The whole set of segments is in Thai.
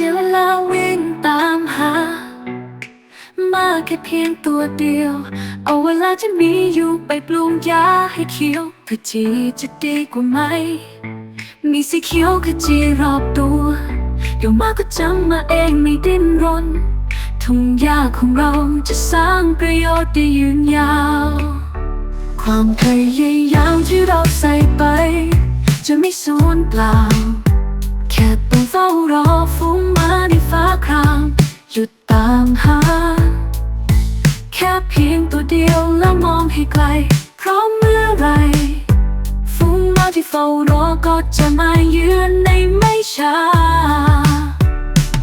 สียเวลาวิ่งตามหา มากแค่เพียงตัวเดียว เอาเวลาที่มีอยู่ไปปลุกยาให้เขียวขจีจะดีกว่าไหม มีสีเขียวขจีรอบตัวเดี๋ยวมากก็จำมาเองไม่ดิ้นรนทุ่งหญ้าของเราจะสร้างประโยชน์ได้ยืนยาว ความพยายามที่เราใส่ไป จะไม่สูญเปล่า ดียวแล้วมองให้ไกลเพราะเมื่อไรฟุ้งมาที่เฝ้ารอก็จะมาเยือนในไม่ช้า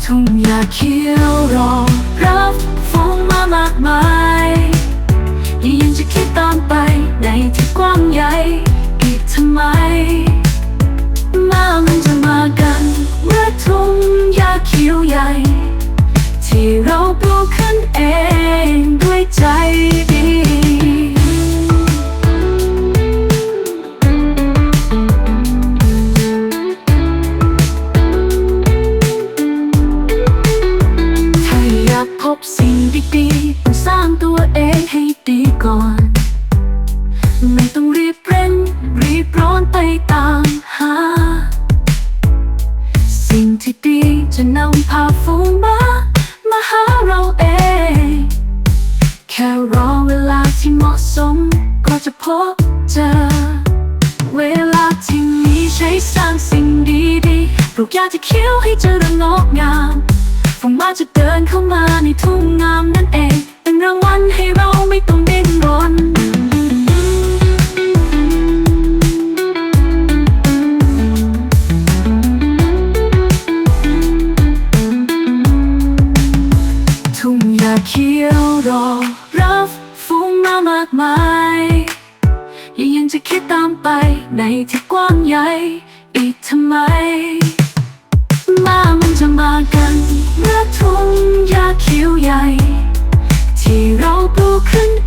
ทุ่งหญ้าเขียวรอรับฟุ้งมามากมายยังจะคิดตามไปในที่กว้างใหญ่อีกทำไม มามันจะมากันเมื่อทุ่งหญ้าเขียวใหญ่ ที่เรา สิ่งดีๆต้องสร้างตัวเองให้ดีก่อน ไม่ต้องรีบเร่งรีบร้อนไปตามหา สิ่งที่ดีจะนำพาฝูงมา มาหาเราเอง แค่รอเวลาที่เหมาะสม ก็จะพบเจอ เวลาที่มีใช้สร้างสิ่งดีๆปลูกหญ้าที่เขียวให้เจริญงอกงามฝูงมาจะเดินเข้ามา ทุ่งงามนั่นเอง เป็นรางวัลให้เราไม่ต้องดิ้นรนทุ่งหญ้าเขียวรอ รับฟุ้งมามากมายยังยังจะคิดตามไปในที่กว้างใหญ่ อีกทำไม มาม ผิวใหญ่ ที่เราปลูกขึ้น